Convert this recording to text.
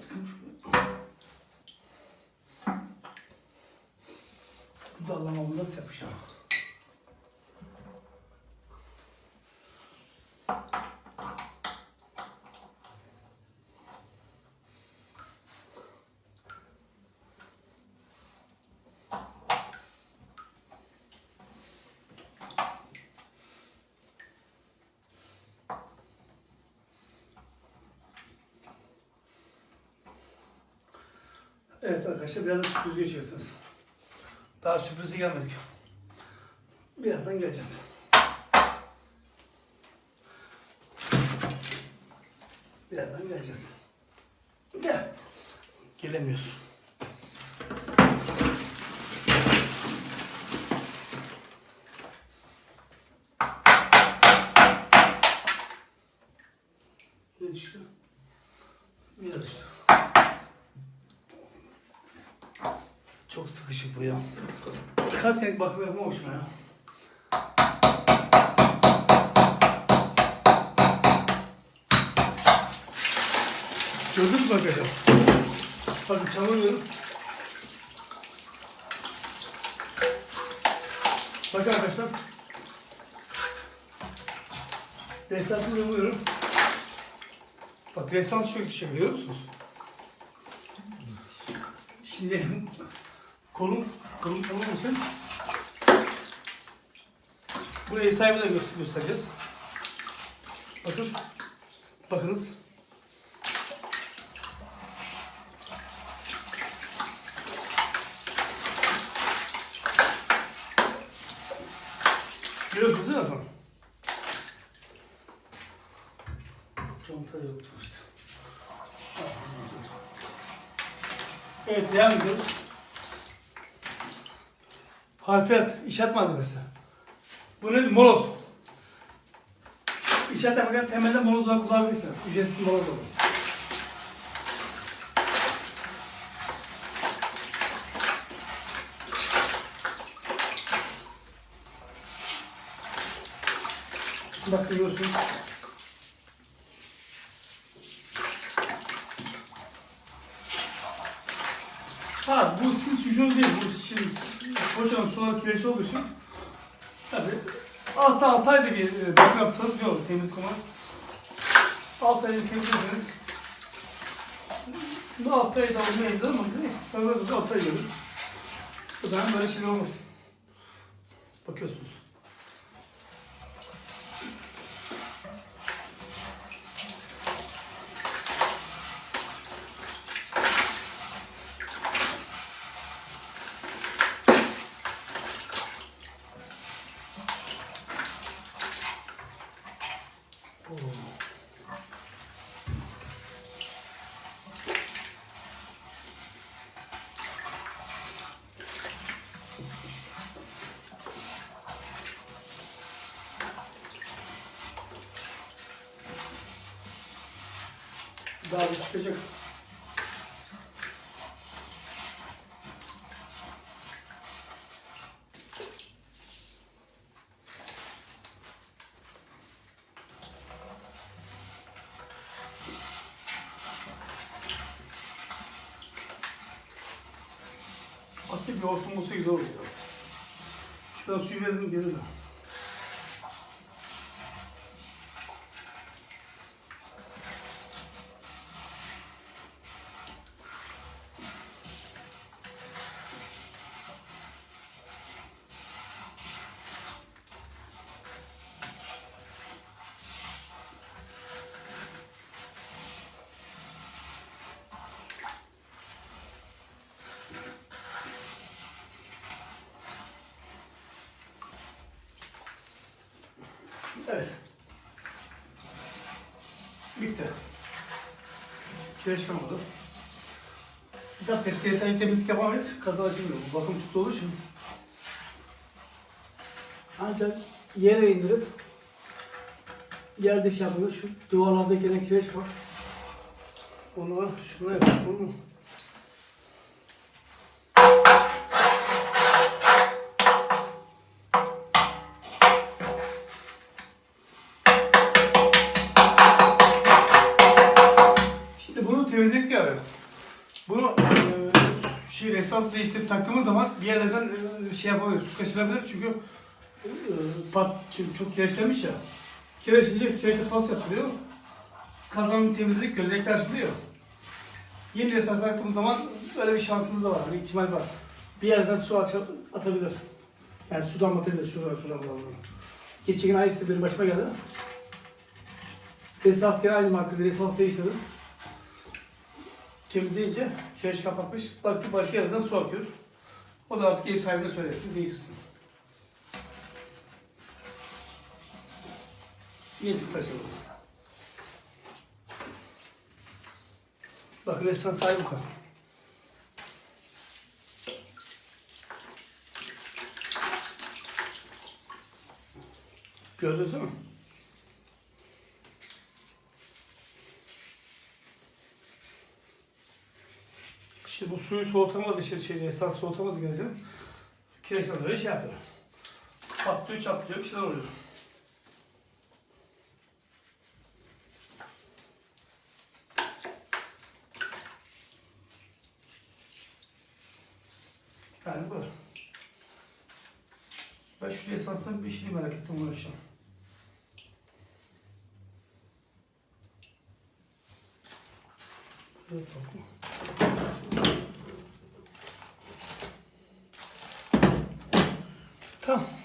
sıkılmış. Bu da Allah'ım nasıl yapacağım? Evet arkadaşlar biraz da sürpriz geçiyorsunuz. Daha sürprizi gelmedik. Birazdan geleceğiz. Birazdan geleceğiz. Gel. Gelemiyorsun. Ne düştü? Bir düştü. Çok sıkışık bu ya. Kaç senelik bakım yapamamışım ya. Gördünüz mü arkadaşlar? Bakın çalamıyorum. Bakın arkadaşlar. Destansı yapıyorum. Bak destans şu şey görüyor musunuz? Şimdi kolum, kolum tamam olsun. Burayı sahibi de gö- göstereceğiz. Bakın. Bakınız. Görüyorsunuz değil mi efendim? Conta yoktu işte. Evet devam ediyoruz. Harfiyat, inşaat malzemesi. Bu ne? Moloz. İnşaat yaparken temelde moloz olarak kullanabilirsiniz. Ücretsiz moloz olur. Bakın görüyorsunuz. Ha bu sis hücum değil. Bu şimdi kocaman sular kireç olduğu için tabii aslında 6 ayda bir e, bakım yapsanız güzel olur temiz kuma. 6 ayda bir temizleseniz bu 6 ayda olmayabilir ama neyse sanırım 6 ay gelir. Bu zaman böyle şey olmaz. Bakıyorsunuz. Daha bir çıkacak. Asil bir hortum olsa güzel olur. Şuradan suyu verelim gelir de. Evet. Bitti. Kireç kalmadı. Bir daha detaylı temizlik yapamayız. Kazan açılmıyor. Bu bakım tuttu olduğu için. Ancak yere indirip yerde şey yapılır. Şu duvarlarda gelen kireç var. Onu şuna yapalım. olur Şimdi bunu temizlik yani. Bunu e, şey esans değiştirip taktığımız zaman bir yerlerden e, şey yapamıyor, su kaçırabilir çünkü e, pat çünkü çok kireçlenmiş ya. Kireçlince kireçle pas yapılıyor. Kazanın temizlik gözenekler açılıyor. Yeni esans taktığımız zaman öyle bir şansımız da var, bir ihtimal var. Bir yerden su aç- atabilir. Yani sudan batabilir, şuradan şuradan buradan. Geçen gün aynısı benim başıma geldi. Esas gene aynı markada esans değiştirdim. Temizleyince kireç kapatmış. Baktık başka yerden su akıyor. O da artık ev sahibine söylersin, değiştirsin. Yenisi taşıdı. Bakın esans sahibi bu kadar. Gördünüz mü? İşte bu suyu soğutamadı, şey, şey, esas soğutamadı gece. Kireçten dolayı şey yapıyor. Patlıyor, çatlıyor, bir şeyler oluyor. Yani bu. Ben şu esansın bir şeyi merak ettim uğraşacağım. Evet, bakın. Tamam.